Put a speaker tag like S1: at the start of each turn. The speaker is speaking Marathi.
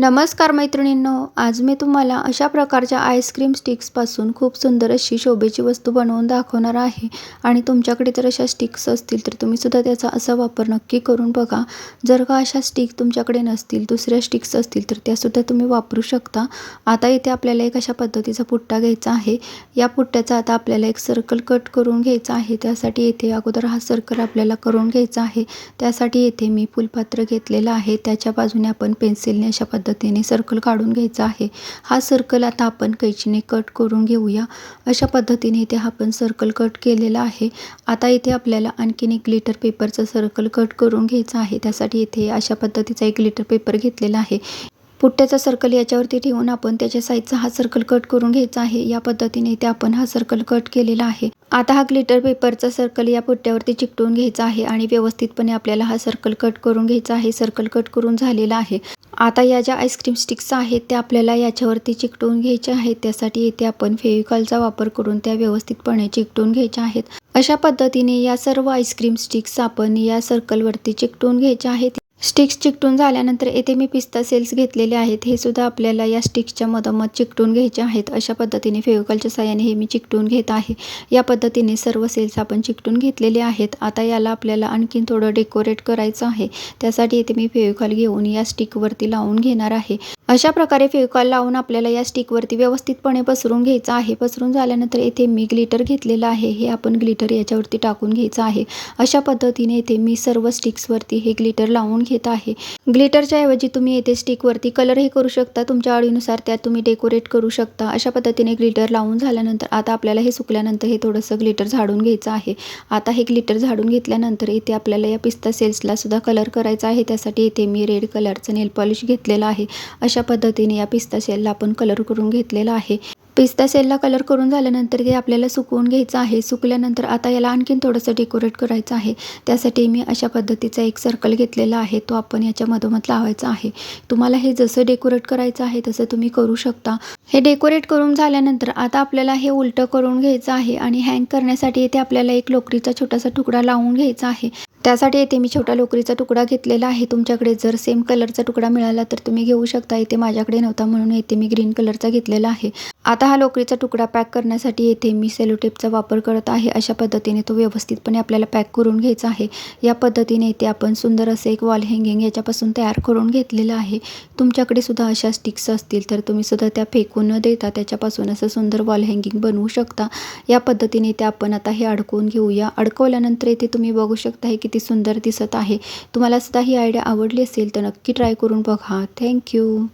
S1: नमस्कार मैत्रिणींनो आज मी तुम्हाला अशा प्रकारच्या आईस्क्रीम स्टिक्सपासून खूप सुंदर अशी शोभेची वस्तू बनवून दाखवणार आहे. आणि तुमच्याकडे जर अशा स्टिक्स असतील तर तुम्ही सुद्धा त्याचा असा वापर नक्की करून बघा. जर का अशा स्टिक तुमच्याकडे नसतील दुसऱ्या स्टिक्स असतील तर त्यासुद्धा तुम्ही वापरू शकता. आता इथे आपल्याला एक अशा पद्धतीचा पुट्टा घ्यायचा आहे. या पुट्ट्याचा आता आपल्याला एक सर्कल कट करून घ्यायचा आहे. त्यासाठी येथे अगोदर हा सर्कल आपल्याला करून घ्यायचा आहे. त्यासाठी येथे मी फुलपात्र घेतलेलं आहे. त्याच्या बाजूने आपण पेन्सिलने अशा पद्धती पद्धतीने सर्कल काढून घ्यायचा आहे. हा सर्कल आता आपण कैचीने कट करून घेऊया. अशा पद्धतीने इथे आपण सर्कल कट केलेला आहे. आता इथे आपल्याला आणखीन एक ग्लिटर पेपरचा सर्कल कट करून घ्यायचा आहे. त्यासाठी इथे अशा पद्धतीचा एक ग्लिटर पेपर घेतलेला आहे. पुट्ट्याचा सर्कल याच्यावरती ठेवून आपण त्याच्या साईजचा हा सर्कल कट करून घ्यायचा आहे. या पद्धतीने इथे आपण हा सर्कल कट केलेला आहे. आता हा ग्लिटर पेपरचा सर्कल या पुट्ट्यावरती चिकटून घ्यायचा आहे आणि व्यवस्थितपणे आपल्याला हा सर्कल कट करून घ्यायचा आहे. सर्कल कट करून झालेला आहे. आता या ज्या आईस्क्रीम स्टिक्स आहेत त्या आपल्याला याच्यावरती चिकटवून घ्यायच्या आहेत. त्यासाठी येथे आपण फेविकॉलचा वापर करून त्या व्यवस्थितपणे चिकटून घ्यायच्या आहेत. अशा पद्धतीने या सर्व आईस्क्रीम स्टिक्स आपण या सर्कलवरती चिकटून घ्यायच्या आहेत. स्टिक्स चिकटून झाल्यानंतर येथे मी पिस्ता सेल्स घेतलेले आहेत. हे सुद्धा आपल्याला या स्टिक्सच्या मधोमध चिकटून घ्यायचे आहेत. अशा पद्धतीने फेविकॉलच्या साह्याने हे मी चिकटून घेत आहे. या पद्धतीने सर्व सेल्स आपण चिकटून घेतलेले आहेत. आता याला आपल्याला आणखीन थोडं डेकोरेट करायचं आहे. त्यासाठी येथे मी फेविकॉल घेऊन या स्टिकवरती लावून घेणार आहे. अशा प्रकारे फेविकॉल लावून आपल्याला या स्टिकवरती व्यवस्थितपणे पसरून घ्यायचं आहे. पसरून झाल्यानंतर येथे मी ग्लिटर घेतलेलं आहे. हे आपण ग्लिटर याच्यावरती टाकून घ्यायचं आहे. अशा पद्धतीने येथे मी सर्व स्टिक्सवरती हे ग्लिटर लावून घेत आहे. ग्लिटरच्या ऐवजी तुम्ही येथे स्टिकवरती कलरही करू शकता. तुमच्या आवडीनुसार त्यात तुम्ही डेकोरेट करू शकता. अशा पद्धतीने ग्लिटर लावून झाल्यानंतर आता आपल्याला हे सुकल्यानंतर हे थोडंसं ग्लिटर झाडून घ्यायचं आहे. आता हे ग्लिटर झाडून घेतल्यानंतर इथे आपल्याला या पिस्ता सेल्सला सुद्धा कलर करायचा आहे. त्यासाठी इथे मी रेड कलरचं नेल पॉलिश घेतलेलं आहे. अशा पद्धतीने या पिस्ता सेलला आपण कलर करून घेतलेला आहे. पिस्ता सेलला कलर करून झाल्यानंतर ते आपल्याला सुकवून घ्यायचं आहे. सुकल्यानंतर आता याला आणखीन थोडंसं डेकोरेट करायचं आहे. त्यासाठी मी अशा पद्धतीचा एक सर्कल घेतलेला आहे. तो आपण याच्या मधोमध लावायचा आहे. तुम्हाला हे जसं डेकोरेट करायचं आहे तसं तुम्ही करू शकता. हे डेकोरेट करून झाल्यानंतर आता आपल्याला हे उलटं करून घ्यायचं आहे आणि हँग करण्यासाठी येथे आपल्याला एक लोकरीचा छोटासा तुकडा लावून घ्यायचा आहे. त्यासाठी येथे मी छोटा लोकरीचा तुकडा घेतलेला आहे. तुमच्याकडे जर सेम कलरचा तुकडा मिळाला तर तुम्ही घेऊ शकता. इथे माझ्याकडे नव्हता म्हणून येथे मी ग्रीन कलरचा घेतलेला आहे. आता हा लोकरीचा तुकडा पॅक करण्यासाठी येथे मी सेलोटेपचा वापर करत आहे. अशा पद्धतीने तो व्यवस्थितपणे आपल्याला पॅक करून घ्यायचा आहे. या पद्धतीने येथे आपण सुंदर असे एक वॉल हँगिंग याच्यापासून तयार करून घेतलेलं आहे. तुमच्याकडे सुद्धा अशा स्टिक्स असतील तर तुम्ही सुद्धा त्या फेकून न देता त्याच्यापासून असं सुंदर वॉल हँगिंग बनवू शकता. या पद्धतीने ते आपण आता हे अडकवून घेऊया. अडकवल्यानंतर इथे तुम्ही बघू शकता हे किती सुंदर दिसत आहे. तुम्हाला सुद्धा ही आयडिया आवडली असेल तर नक्की ट्राय करून बघा. थँक्यू